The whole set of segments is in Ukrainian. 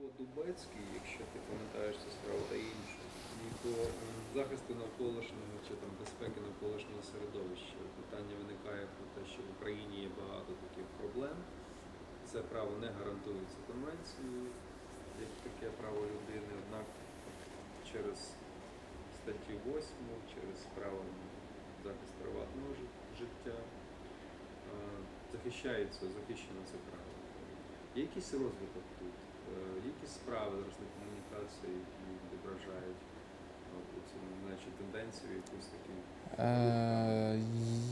Дубецький, якщо ти пам'ятаєш цю справу та інше, і захисту навколишнього чи там безпеки навколишнього середовища. Питання виникає про те, що в Україні є багато таких проблем. Це право не гарантується конвенцією, як таке право людини, однак через статтю 8, через право захист приватного життя захищається, захищено це право. Є якийсь розвиток тут, якісь справи зараз на комунікації, які відображають е, цю наче тенденцію, якусь таку. Е,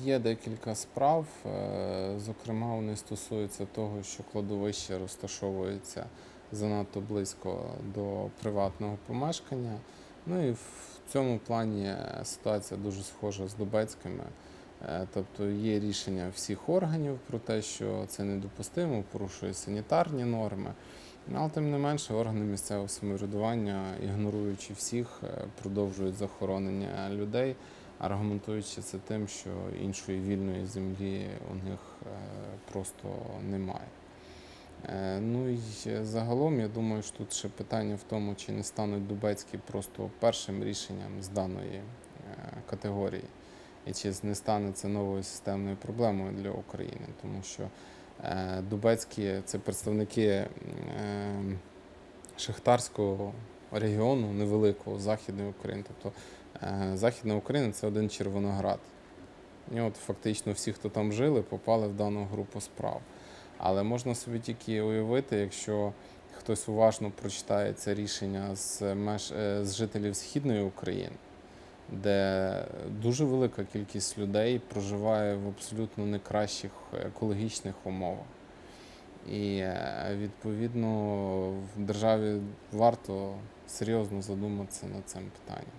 Є декілька справ. е, Зокрема, вони стосуються того, що кладовище розташовується занадто близько до приватного помешкання. Ну і в цьому плані ситуація дуже схожа з Дубецькими. Е, Тобто є рішення всіх органів про те, що це недопустимо, порушує санітарні норми. Ну, Але тим не менше, органи місцевого самоврядування, ігноруючи всіх, е, продовжують захоронення людей аргументуючи це тим, що іншої вільної землі у них е, просто немає. Е, Ну і загалом, я думаю, що тут ще питання в тому, чи не стануть Дубецькі просто першим рішенням з даної категорії, і чи не стане це новою системною проблемою для України, тому що Дубецькі це представники е, шахтарського регіону невеликого Західної України. Тобто Е, Західна Україна це один Червоноград. І от фактично всі, хто там жили, попали в дану групу справ. Але можна собі тільки уявити, якщо хтось уважно прочитає це рішення з, меж, е, з жителів Східної України, де дуже велика кількість людей проживає в абсолютно не екологічних умовах. І е, відповідно в державі варто серйозно задуматися над цим питанням.